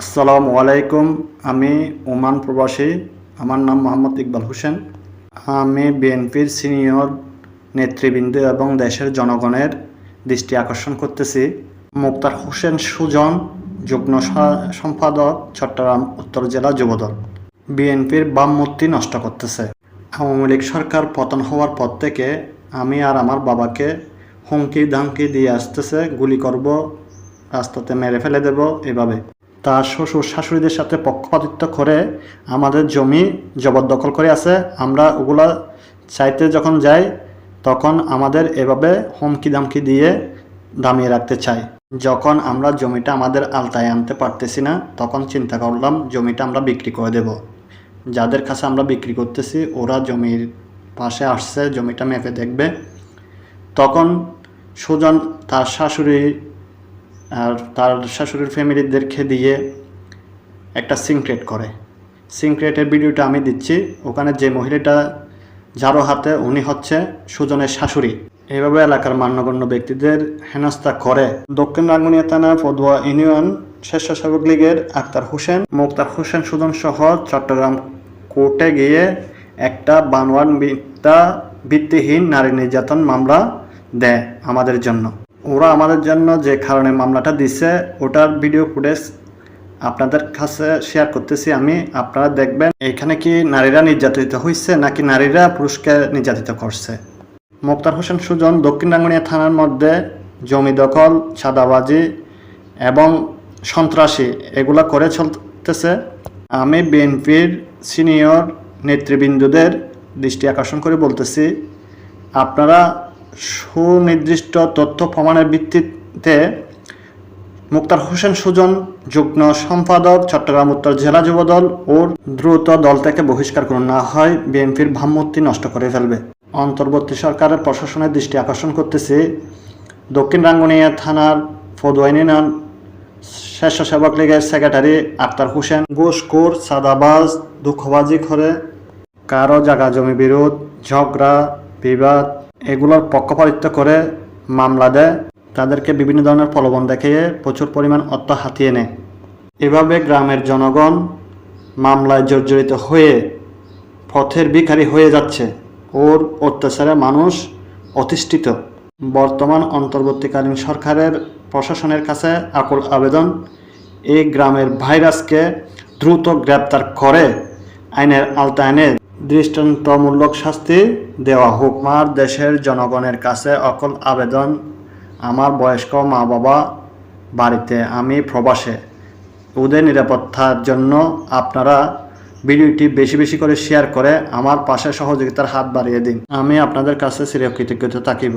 আসসালামু আলাইকুম, আমি ওমান প্রবাসী, আমার নাম মোহাম্মদ ইকবাল হোসেন। আমি বিএনপির সিনিয়র নেতৃবৃন্দ এবং দেশের জনগণের দৃষ্টি আকর্ষণ করতেছি। মুক্তার হোসেন সুজন, যুগ্ম সম্পাদক, চট্টগ্রাম উত্তর জেলা যুবদল। বিএনপির বামমূর্তি নষ্ট করতেছে। আওয়ামী লীগ সরকার পতন হওয়ার পর থেকে আমি আর আমার বাবাকে হুমকি ধামকি দিয়ে আসতেছে, গুলি করব, রাস্তাতে মেরে ফেলে দেব, এভাবে। তার শ্বশুর শাশুড়িদের সাথে পক্ষপাতিত্ব করে আমাদের জমি জবরদখল করে আছে। আমরা ওগুলা চাইতে যখন যাই, তখন আমাদের এভাবে হুমকি দামকি দিয়ে দামিয়ে রাখতে চাই। যখন আমরা জমিটা আমাদের আলতায় আনতে পারতেছি না, তখন চিন্তা করলাম জমিটা আমরা বিক্রি করে দেব। যাদের কাছে আমরা বিক্রি করতেছি, ওরা জমির পাশে আসছে, জমিটা মেপে দেখবে। তখন সুজন তার শাশুড়ি আর তার শাশুড়ির ফ্যামিলিদেরকে দিয়ে একটা সিনক্রেট করে। সিনক্রেটের ভিডিওটা আমি দিচ্ছি। ওখানে যে মহিলাটা যারো হাতে, উনি হচ্ছে সুজনের শাশুড়ি। এইভাবে এলাকার মান্যগণ্য ব্যক্তিদের হেনস্থা করে। দক্ষিণ রাঙ্গুনিয়া থানা পদুয়া ইউনিয়ন স্বেচ্ছাসেবক লীগের আক্তার হোসেন, মুক্তার হোসেন সুজন সহ চট্টগ্রাম কোর্টে গিয়ে একটা বানোয়ান বিদ্যা ভিত্তিহীন নারী নির্যাতন মামলা দেয় আমাদের জন্য। ওরা আমাদের জন্য যে কারণে মামলাটা দিছে, ওটার ভিডিও ফুটেজ আপনাদের কাছে শেয়ার করতেছি আমি, আপনারা দেখবেন। এখানে কি নারীরা নির্যাতিত হয়েছে নাকি নারীরা পুরুষকে নির্যাতিত করছে? মোক্তার হোসেন সুজন, দক্ষিণ রাঙ্গুনিয়া থানার মধ্যে জমি দখল সাদাবাজি এবং সন্ত্রাসী, এগুলা করে চলতেছে। আমি বিএনপির সিনিয়র নেতৃবৃন্দদের দৃষ্টি আকর্ষণ করে বলতেছি, আপনারা সুনির্দিষ্ট তথ্য প্রমাণের ভিত্তিতে মুক্তার হোসেন সুজন, যুগ্ম সম্পাদক, চট্টগ্রাম উত্তর জেলা যুবদল ও দ্রুত দল থেকে বহিষ্কার করে না হয়, বিএনপির ভাবমূর্তি নষ্ট করে ফেলবে। অন্তর্বর্তী সরকারের প্রশাসনের দৃষ্টি আকর্ষণ করতেছে দক্ষিণ রাঙ্গুনিয়া থানার ফদুয়াইনিনান স্বেচ্ছাসেবক লীগের সেক্রেটারি আক্তার হোসেন। ঘুষখোর সাদাবাজ দুঃখবাজি করে কারও জাগা জমি বিরোধ, ঝগড়া, বিবাদ এগুলোর পক্ষপাতিত্ব করে মামলা দেয়, তাদেরকে বিভিন্ন ধরনের প্রলোভন দেখিয়ে প্রচুর পরিমাণ অর্থ হাতিয়ে নেয়। এভাবে গ্রামের জনগণ মামলায় জর্জরিত হয়ে পথের ভিখারি হয়ে যাচ্ছে। ওর অত্যাচারে মানুষ অতিষ্ঠিত। বর্তমান অন্তর্বর্তীকালীন সরকারের প্রশাসনের কাছে আকুল আবেদন, এই গ্রামের ভাইরাসকে দ্রুত গ্রেপ্তার করে আইনের আওতায় এনে দৃষ্টান্তমূলক শাস্তি দেওয়া হোক। আমার দেশের জনগণের কাছে অকল আবেদন আমার বয়স্ক মা বাবা বাড়িতে আমি প্রবাসে ওদের নিরাপত্তার জন্য আপনারা ভিডিওটি বেশি বেশি করে শেয়ার করে আমার পাশে সহযোগিতার হাত বাড়িয়ে দিন। আমি আপনাদের কাছে চিরকৃতজ্ঞতা থাকিব।